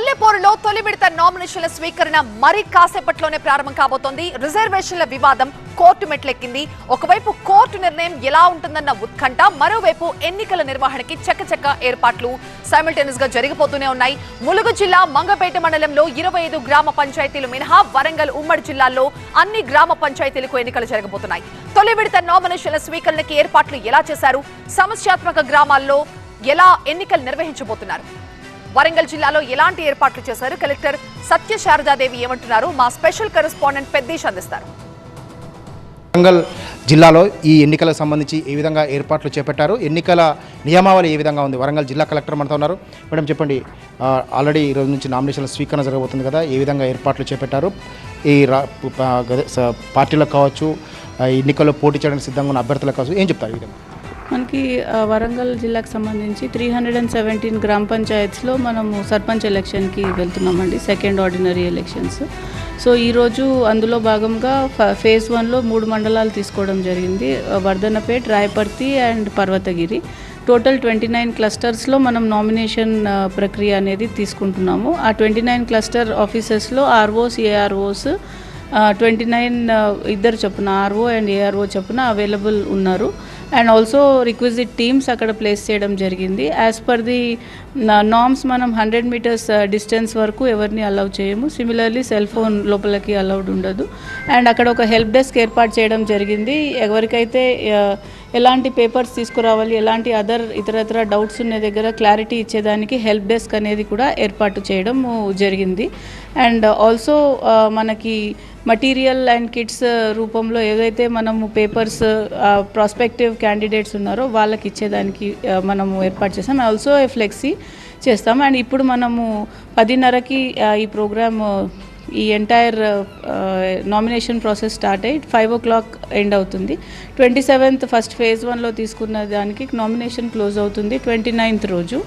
పల్లెపోరులో తొలి విడత నామినేషన్ల స్వీకరణ మరి కాసేపట్లోనే ప్రారంభం కాబోతోంది. రిజర్వేషన్ల వివాదం కోర్టు మెట్లెక్కింది. ఒకవైపు కోర్టు నిర్ణయం ఎలా ఉంటుందన్న ఉత్కంఠ మరోవైపు ఎన్నికల నిర్వహణకి చక్కచక్క ఏర్పాట్లు సైమిల్టేనియస్గా జరిగిపోతూనే ఉన్నాయి. ములుగు జిల్లా మంగపేట మండలంలో ఇరవై ఐదు గ్రామ పంచాయతీలు మినహా వరంగల్ ఉమ్మడి జిల్లాల్లో అన్ని గ్రామ పంచాయతీలకు ఎన్నికలు జరగబోతున్నాయి. తొలి విడత నామినేషన్ల స్వీకరణకి ఏర్పాట్లు ఎలా చేశారు? సమస్యాత్మక గ్రామాల్లో ఎలా ఎన్నికలు నిర్వహించబోతున్నారు? వరంగల్ జిల్లాలో ఎలాంటి ఏర్పాట్లు చేశారు? కలెక్టర్ సత్య శారదాదేవి ఏమంటున్నారు? మా స్పెషల్ కరెస్పాండెంట్ పెద్దేశ్ అందిస్తారు. వరంగల్ జిల్లాలో ఈ ఎన్నికలకు సంబంధించి ఏ విధంగా ఏర్పాట్లు చేపట్టారు? ఎన్నికల నియమావళి ఏ విధంగా ఉంది? వరంగల్ జిల్లా కలెక్టర్ మనతో ఉన్నారు. మేడం చెప్పండి. ఆల్రెడీ ఈ రోజు నుంచి నామినేషన్ల స్వీకరణ జరగబోతుంది కదా ఏ విధంగా ఏర్పాట్లు చేపట్టారు? ఈ రా పార్టీలకు కావచ్చు ఎన్నికల్లో పోటీ చేయడానికి సిద్ధంగా ఉన్న అభ్యర్థులకు కావచ్చు ఏం చెప్తారు ఈ విధంగా? మనకి వరంగల్ జిల్లాకు సంబంధించి త్రీ హండ్రెడ్ అండ్ సెవెంటీన్ గ్రామ పంచాయత్స్లో మనము సర్పంచ్ ఎలక్షన్కి వెళ్తున్నామండి సెకండ్ ఆర్డినరీ ఎలక్షన్స్ సో ఈరోజు అందులో భాగంగా ఫ- ఫేజ్ వన్లో మూడు మండలాలు తీసుకోవడం జరిగింది Wardhannapet Rayaparthi and Parvathagiri. Total twenty nine క్లస్టర్స్లో మనం నామినేషన్ ప్రక్రియ అనేది తీసుకుంటున్నాము. ఆ ట్వంటీ నైన్ క్లస్టర్ ఆఫీసెస్లో ఆర్ఓస్ ఏఆర్ఓస్ ట్వంటీ నైన్ ఇద్దరు చొప్పున ఆర్ఓ అండ్ ఏఆర్ఓ చొప్పున అవైలబుల్ ఉన్నారు. అండ్ ఆల్సో రిక్విజిట్ టీమ్స్ అక్కడ ప్లేస్ చేయడం జరిగింది. యాజ్ పర్ ది నామ్స్ మనం హండ్రెడ్ మీటర్స్ డిస్టెన్స్ వరకు ఎవరిని అలౌ చేయము. సిమిలర్లీ సెల్ ఫోన్ లోపలికి అలౌడ్ ఉండదు. అండ్ అక్కడ ఒక హెల్ప్ డెస్క్ ఏర్పాటు చేయడం జరిగింది. ఎవరికైతే ఎలాంటి పేపర్స్ తీసుకురావాలి ఎలాంటి అదర్ ఇతరతర డౌట్స్ ఉన్న దగ్గర క్లారిటీ ఇచ్చేదానికి హెల్ప్ డెస్క్ అనేది కూడా ఏర్పాటు చేయడం జరిగింది. అండ్ ఆల్సో మనకి మటీరియల్ అండ్ కిట్స్ రూపంలో ఏదైతే మనము పేపర్స్ ప్రాస్పెక్టివ్ క్యాండిడేట్స్ ఉన్నారో వాళ్ళకి ఇచ్చేదానికి మనము ఏర్పాటు చేస్తాం ఆల్సో ఫ్లెక్సీ చేస్తాం. అండ్ ఇప్పుడు మనము పదిన్నరకి ఈ ప్రోగ్రామ్ ఈ ఎంటైర్ నామినేషన్ ప్రాసెస్ స్టార్ట్ అయ్యి ఫైవ్ ఓ క్లాక్ ఎండ్ అవుతుంది. ట్వంటీ సెవెంత్ ఫస్ట్ ఫేజ్ వన్లో తీసుకున్న దానికి నామినేషన్ క్లోజ్ అవుతుంది ట్వంటీ నైన్త్ రోజు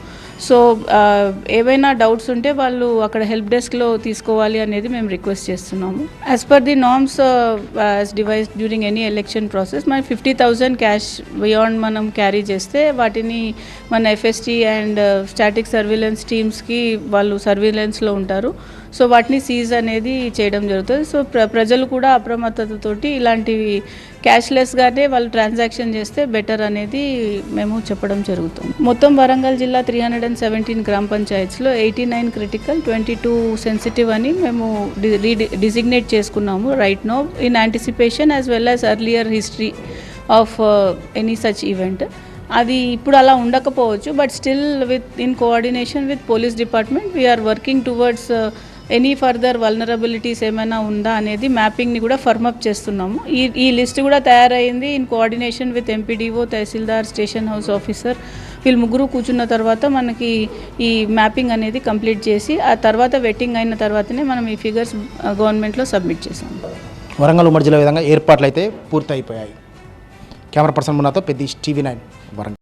సో uh, ఏవైనా డౌట్స్ ఉంటే వాళ్ళు అక్కడ హెల్ప్ డెస్క్లో తీసుకోవాలి అనేది మేము రిక్వెస్ట్ చేస్తున్నాము. As per the norms as device during any election process మన ఫిఫ్టీ థౌజండ్ క్యాష్ బియాండ్ మనం క్యారీ చేస్తే వాటిని మన ఎఫ్ఎస్టీ అండ్ స్టాటిక్ సర్వీలెన్స్ టీమ్స్కి వాళ్ళు సర్వీలెన్స్లో ఉంటారు. సో వాటిని సీజ్ అనేది చేయడం జరుగుతుంది. సో ప్ర ప్రజలు కూడా అప్రమత్తతతోటి ఇలాంటివి క్యాష్లెస్గానే వాళ్ళు ట్రాన్సాక్షన్ చేస్తే బెటర్ అనేది మేము చెప్పడం జరుగుతుంది. మొత్తం వరంగల్ జిల్లా త్రీ హండ్రెడ్ అండ్ సెవెంటీన్ గ్రామ పంచాయత్స్లో eighty nine critical twenty two sensitive అని మేము డిజిగ్నేట్ చేసుకున్నాము right no in anticipation as well as earlier history of any such event అది ఇప్పుడు అలా ఉండకపోవచ్చు but still with in coordination with police department we're working towards any further vulnerabilities ఏమైనా ఉందా అనేది మ్యాపింగ్ని కూడా ఫర్మప్ చేస్తున్నాము. ఈ ఈ లిస్ట్ కూడా తయారైంది. In coordination with MPDO tahsildar station house officer వీళ్ళు ముగ్గురు కూర్చున్న తర్వాత మనకి ఈ మ్యాపింగ్ అనేది కంప్లీట్ చేసి ఆ తర్వాత వెట్టింగ్ అయిన తర్వాతనే మనం ఈ ఫిగర్స్ గవర్నమెంట్లో సబ్మిట్ చేసాము వరంగల్ ఉమ్మడి జిల్లా విధంగా ఏర్పాట్లు అయితే పూర్తయిపోయాయి. కెమెరా పర్సన్ మునాతో పెద్ద టీవీ నైన్ వరంగల్.